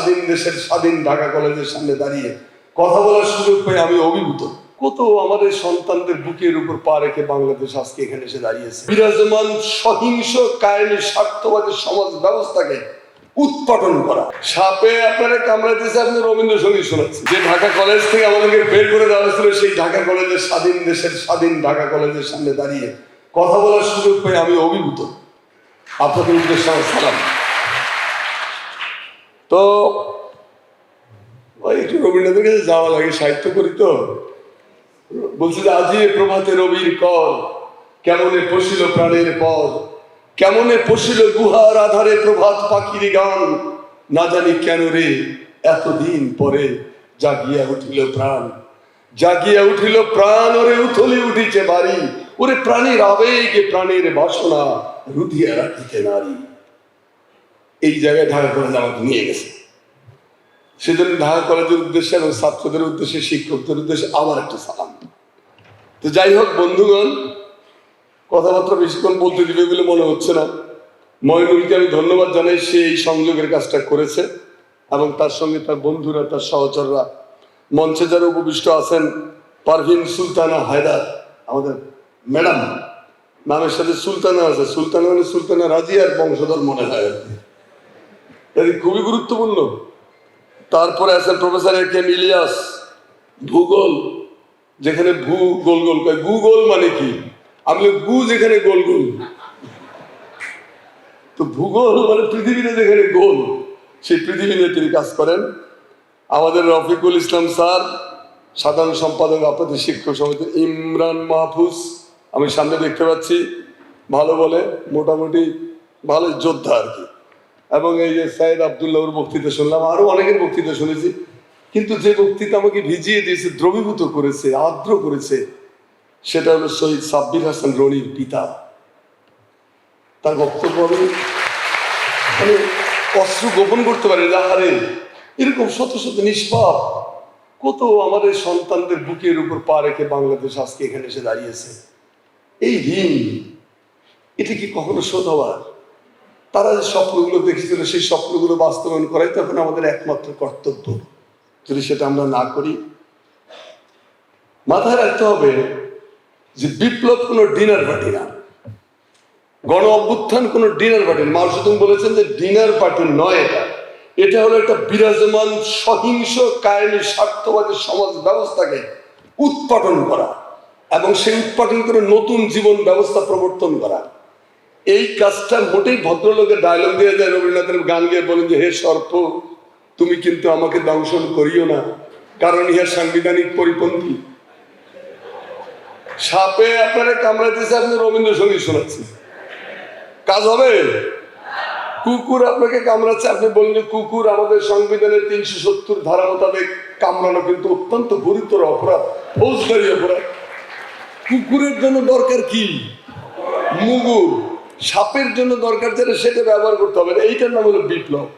স্বাধীন দেশের স্বাধীন ঢাকা কলেজের সামনে দাঁড়িয়ে কথা বলার সুযোগ পেয়ে আমি অভিভূত। কত আমাদের সন্তানদের বুকের উপর পা রেখে বাংলাদেশ আজকে এখানে এসে দাঁড়িয়েছে। বিরাজমান সহিংস কায়েমি স্বার্থবাদী সমাজ ব্যবস্থাকে উৎপাদন করা। সাপে আপনারা কামড়াইতেছে আপনি রবীন্দ্রসঙ্গীত শোনাচ্ছেন। যে ঢাকা কলেজ থেকে আমাদেরকে বের করে দেওয়া হয়েছিল, সেই ঢাকা কলেজের স্বাধীন দেশের স্বাধীন ঢাকা কলেজের সামনে দাঁড়িয়ে কথা বলার সুযোগ পেয়ে আমি অভিভূত। আপনাদের উদ্দেশ্যে আমার সালাম। তো একটু রবীন্দ্রনাথের কাছে যাওয়া লাগে, সাহিত্য করি তো। বলছে যে আজি প্রভাতে রবির কর কেমনে পশিল প্রাণের পর কেমনে পশিল গুহার আধারে প্রভাত পাখির গান, না জানি কেন রে, এতদিন পরে জাগিয়া উঠিল প্রাণ, জাগিয়া উঠিল প্রাণ, ওরে উথলি উঠিছে বাড়ি, ওরে প্রাণীর আবেগে প্রাণের বাসনা রুধিয়া রাখিতে নারী। এই জায়গায় ঢাকা কলেজ আমাকে নিয়ে গেছে। সেজন্য ঢাকা কলেজের উদ্দেশ্যে এবং ছাত্রদের উদ্দেশ্যে, শিক্ষকদের উদ্দেশ্যে আবার একটা সালাম। তো যাই হোক বন্ধুগণ, কথাবার্তা বেশিক্ষণ বলতে দিবে বলে মনে হচ্ছে না। ময়নুলকে আমি ধন্যবাদ জানাই, সে এই সংযোগের কাজটা করেছে এবং তার সঙ্গে তার বন্ধুরা, তার সহচররা, মঞ্চে যারা উপবিষ্ট আছেন, পারভিন সুলতানা হায়দার, আমাদের ম্যাডাম, নামের সাথে সুলতানা আছে। সুলতানা মানে সুলতানা রাজিয়ার বংশধর মনে হয় আর কি। এটি খুবই গুরুত্বপূর্ণ। তারপরে আছেন প্রফেসর এ কেম ইলিয়াস ভূগোল, যেখানে ভূ গোল গোল গুগল মানে কি? আমি গু যেখানে গোল গোল। তো ভূগোল মানে পৃথিবীতে যেখানে গোল, সেই পৃথিবী নিয়ে তিনি কাজ করেন। আমাদের রফিকুল ইসলাম স্যার, সাধারণ সম্পাদক আপনাদের শিক্ষক সমিতি ইমরান মাহফুজ, আমি সামনে দেখতে পাচ্ছি, ভালো বলে, মোটামুটি ভালো যোদ্ধা আর কি। এবং এই যে সাইদ আবদুল্লাহর বক্তৃতা শুনলাম, আরও অনেকের বক্তৃতা শুনেছি। কিন্তু যে বক্তৃতা আমাকে ভিজিয়ে দিয়েছে, দ্রবীভূত করেছে, আর্দ্র করেছে, সেটা হলো শহীদ সাব্বির হাসান রনির পিতা। তার বক্তব্য আমি মানে অস্ত্র গোপন করতে পারে আরে এরকম শত শত নিষ্পাপ। কত আমাদের সন্তানদের বুকের উপর পা রেখে বাংলাদেশ আজকে এখানে এসে দাঁড়িয়েছে। এই ঋণ, এটা কি কখনো শোধ হওয়ার? তারা যে স্বপ্নগুলো দেখেছিল, সেই স্বপ্নগুলো বাস্তবায়ন করাই তখন আমাদের একমাত্র কর্তব্য। যদি সেটা আমরা না করি, মাথায় রাখতে হবে যে বিপ্লব কোনো ডিনার পার্টি না। গণ অভ্যুত্থান কোনো ডিনার পার্টি না। মাউসুদুম বলেছেন যে ডিনার পার্টি নয় এটা। এটা হলো একটা বিরাজমান, সহিংস, কায়েমি, স্বার্থবাদী সমাজ ব্যবস্থাকে উৎপাদন করা এবং সেই উৎপাদন করে নতুন জীবন ব্যবস্থা প্রবর্তন করা। এই কাজটা মোটেই ভদ্রলোকের ডায়লগ দিয়ে যায় রবীন্দ্রনাথের গান গিয়ে বলেন যে, হে সর্প, তুমি কিন্তু আমাকে দংশন করিও না, কারণ ইহা সাংবিধানিক পরিপন্থী। সাপে আপনারা কামড়াইতেছে আপনি রবীন্দ্রসঙ্গীত শোনাচ্ছেন কাজ হবে? কুকুর আপনাকে কামড়াচ্ছে, আপনি বললেন যে, কুকুর আমাদের সংবিধানের তিনশো সত্তর ধারা মোতাবেক কামড়ানো কিন্তু অত্যন্ত গুরুতর অপরাধ, ফৌজদারি অপরাধ। কুকুরের জন্য দরকার কি? মুগুর। সাপের জন্য দরকার যেটা সেটা ব্যবহার করতে হবে। এইটার নাম হলো বিপ্লব